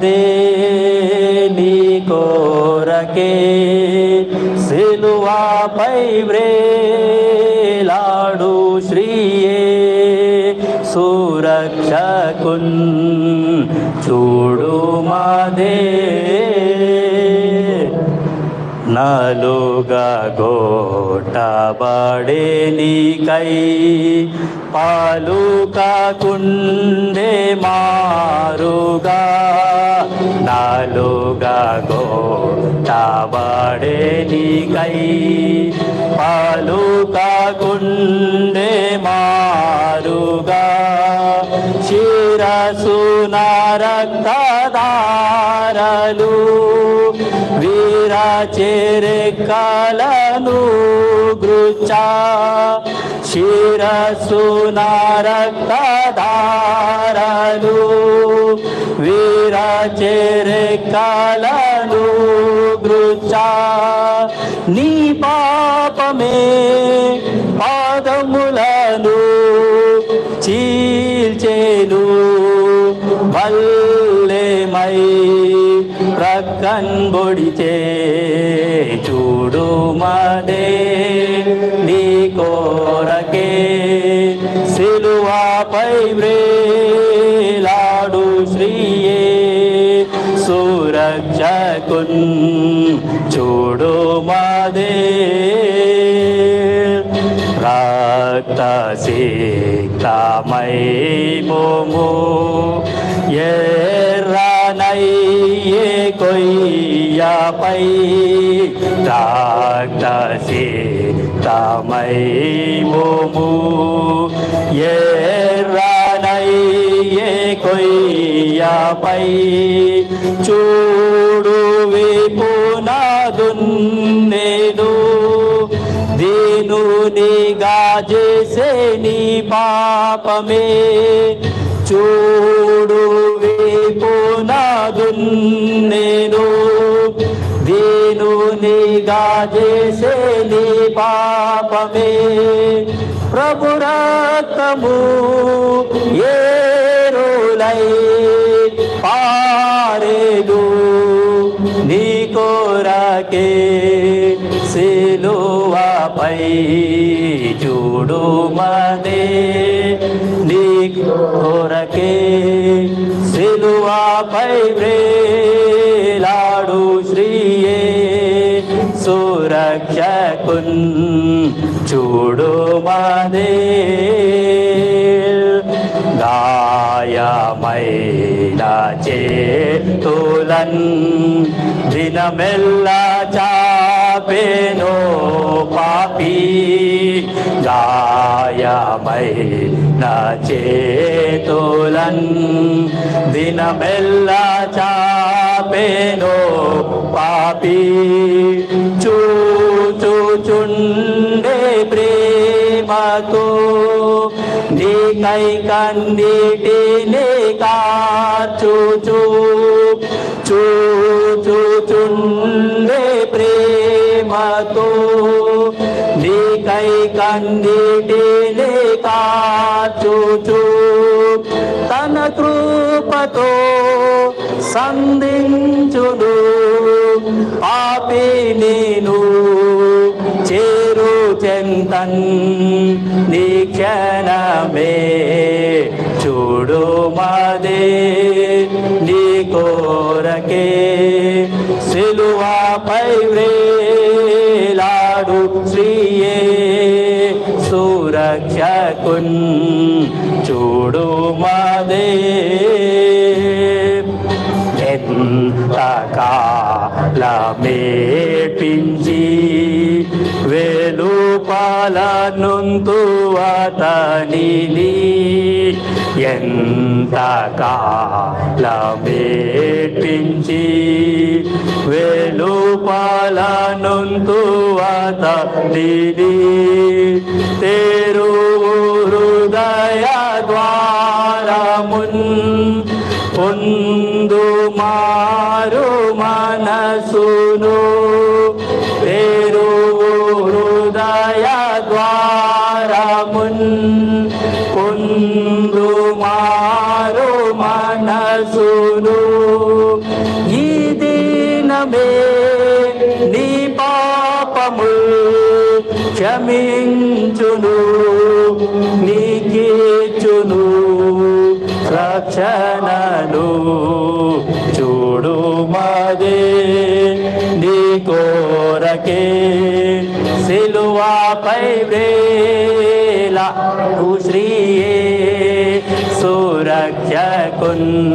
మాదే నీ కోరకే సిలువాపై వ్రేలాడు శ్రీయే. సురక్షకున్ చూడు మాదే. నాలుగా గోటబడే నీకై పాలు కాకుండే మారుగా పాలుగా గోటబడే నీకై. పాలుగా గుండె మారుగా రక్తదారలు వీర చెరెక్కలను గృచా శిరసున రక్తదారలు వీర చెరెక్కలను గృచా. నీ పాపమే పాదములను చీల్చేను ప్రక్కన్ చూడు మదే నీ కోరకే సిలువాపై వ్రేలాడు శ్రీయే సూరక్షకున్ చూడు మదే రక్త సీతమై మోము ఏ కొయ్యపై రక్త సీతమై మోము. ఎర్రనయ్యే కొయ్యపై చూడు విపునదున్నేను. దీనునిగా చేసే నీ పాపమే. చూడు విపునదున్నేను దీనునిగా చేసే నీ పాపమే. ప్రభు రక్తము ఏరులై పారేదు నీ కోరకే సిలువపై చూడు మదే నీ కోరకే సిలువపై వ్రేలాడు రక్షకున్ చూడు మదే. గాయమైన చేతులన్ దినమెల్లా చాపేనో పాపి. గాయమైన చేతులన్ దినమెల్లా చాపేనో పాపీ. ఉండే ప్రేమతో నీకై కన్నీటిని కార్చుచు చూచుచుండే ప్రేమతో నీకై కన్నీటిని కార్చుచు తన కృపతో సంధించును. ఆపి నేను సంతన్ నీ క్షణమే చూడు మదే నీ కోరకే సిలువాపై వ్రేలాడు శ్రీయే సురక్షకున్ చూడు మదే. ఎంత కాలమేపించి వెలుపలనుంతు అతనిని ఎంత కాలమేపించి వెలుపలనుంతు అతనిని తేరు హృదయ ద్వారమున్ పొందు మారు మనసును. పేరు ద్వారమున్ కుందు మారు మనసును. ఈ దినమే నీ పాపము క్షమించును నీకిచ్చును రక్షణను చూడు మదే నీ కోరకే. సిలువాపై వేల శ్రీయే సురక్షకున్ చూడు